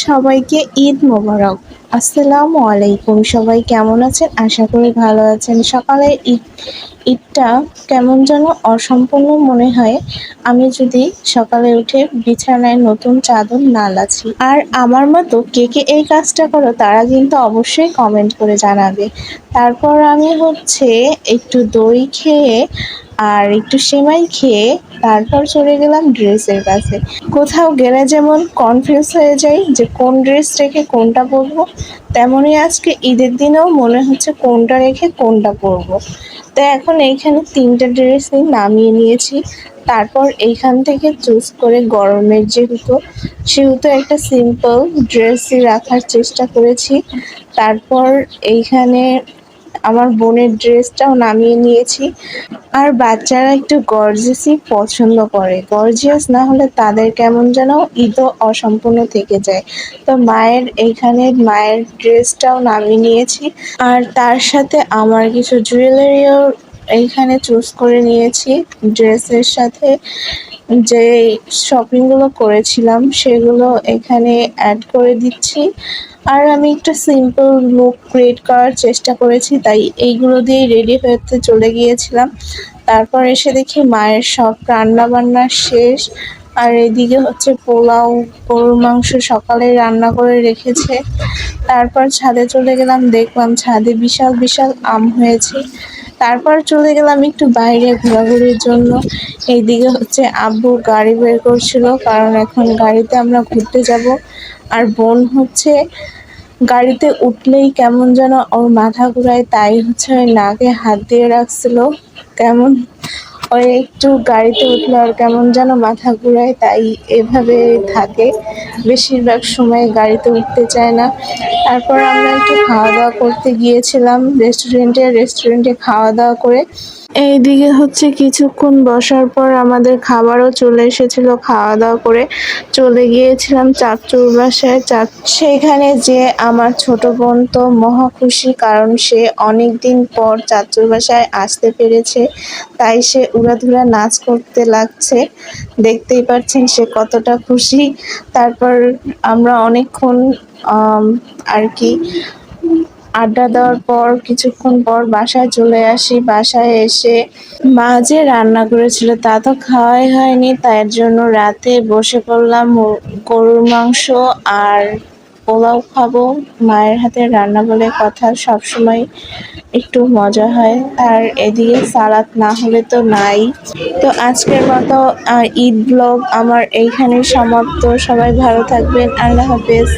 সবাইকে ঈদ মোবারক। আসসালামু আলাইকুম। সবাই কেমন আছেন? আশা করি ভালো আছেন। সকালে ঈদ, ঈদটা কেমন যেন অসম্পূর্ণ মনে হয়। আমি যদি সকালে উঠে বিছানায় নতুন চাদর না লাছি। আর আমার মতো কে কে এই কাজটা করো, তারা কিন্তু অবশ্যই কমেন্ট করে জানাবে। তারপর আমি হচ্ছে একটু দই খেয়ে আর একটু সেমাই খেয়ে তারপর চলে গেলাম ড্রেসের কাছে। কোথাও গেলে যেমন কনফিউজ হয়ে যাই যে কোন ড্রেস রেখে কোনটা পরবো, তেমনই আজকে ঈদের দিনেও মনে হচ্ছে কোনটা রেখে কোনটা পরবো। তো এখন এইখানে তিনটা ড্রেসই নামিয়ে নিয়েছি। তারপর এইখান থেকে চুজ করে গরমের যেহেতু, সেহেতু একটা সিম্পল ড্রেসই রাখার চেষ্টা করেছি। তারপর এইখানে আমার বোনের ড্রেসটাও নামিয়ে নিয়েছি। আর বাচ্চারা একটু গর্জিয়াসই পছন্দ করে। গর্জিয়াস না হলে তাদের কেমন যেন ঈদও অসম্পূর্ণ থেকে যায়। তো মায়ের এইখানে মায়ের ড্রেসটাও নামিয়ে নিয়েছি। আর তার সাথে আমার কিছু জুয়েলারিও এইখানে চুজ করে নিয়েছি। ড্রেসের সাথে যে শপিংগুলো করেছিলাম, সেগুলো এখানে অ্যাড করে দিচ্ছি। আর আমি একটু সিম্পল লুক ক্রিয়েট করার চেষ্টা করেছি, তাই এইগুলো দিয়েই রেডি হতে চলে গিয়েছিলাম। তারপর এসে দেখি মায়ের সব রান্না বান্না শেষ, আর এদিকে হচ্ছে পোলাও, গরুর মাংস সকালে রান্না করে রেখেছে। তারপর ছাদে চলে গেলাম, দেখলাম ছাদে বিশাল বিশাল আম হয়েছে। তারপর চলে গেলাম একটু বাইরে ঘোরাঘুরির জন্য। এইদিকে হচ্ছে আব্বু গাড়ি বের করছিল, কারণ এখন গাড়িতে আমরা ঘুরতে যাব। আর বোন হচ্ছে গাড়িতে উঠলেই কেমন যেন ওর মাথা ঘুরায়, তাই হচ্ছে ওই নাকে হাত দিয়ে রাখছিল। কেমন ওই একটু গাড়িতে উঠলে আর কেমন যেন মাথা ঘুরায়, তাই এভাবে থাকে। বেশিরভাগ সময় গাড়িতে উঠতে চায় না। তারপর আমরা একটু খাওয়া দাওয়া করতে গিয়েছিলাম রেস্টুরেন্টে রেস্টুরেন্টে খাওয়া দাওয়া করে। এইদিকে হচ্ছে কিছুক্ষণ বসার পর আমাদের খাবারও চলে এসেছিল খাওয়া দাওয়া করে। চলে গিয়েছিলাম চাচুর বাসায়। চা সেখানে যে আমার ছোট বোন তো মহা খুশি কারণ সে অনেক দিন পর চাচুর বাসায় আসতে পেরেছে। তাই সে উড়াধুরা নাচ করতে লাগছে। দেখতেই পাচ্ছেন সে কতটা খুশি। তারপর আমরা অনেকক্ষণ আর কি, আড্ডা দেওয়ার পর, কিছুক্ষণ পর বাসায় চলে আসি। বাসায় এসে মা যে রান্না করেছিল তা তো খাওয়াই হয়নি। তার জন্য রাতে বসে পড়লাম গরুর মাংস আর পোলাও খাব। মায়ের হাতে রান্না বলে কথা সবসময় একটু মজা হয়। আর এদিকে সালাত না হলে তো নাই। তো আজকের মতো ঈদ ব্লগ আমার এইখানে সমাপ্ত। সবাই ভালো থাকবেন। আল্লাহ হাফেজ।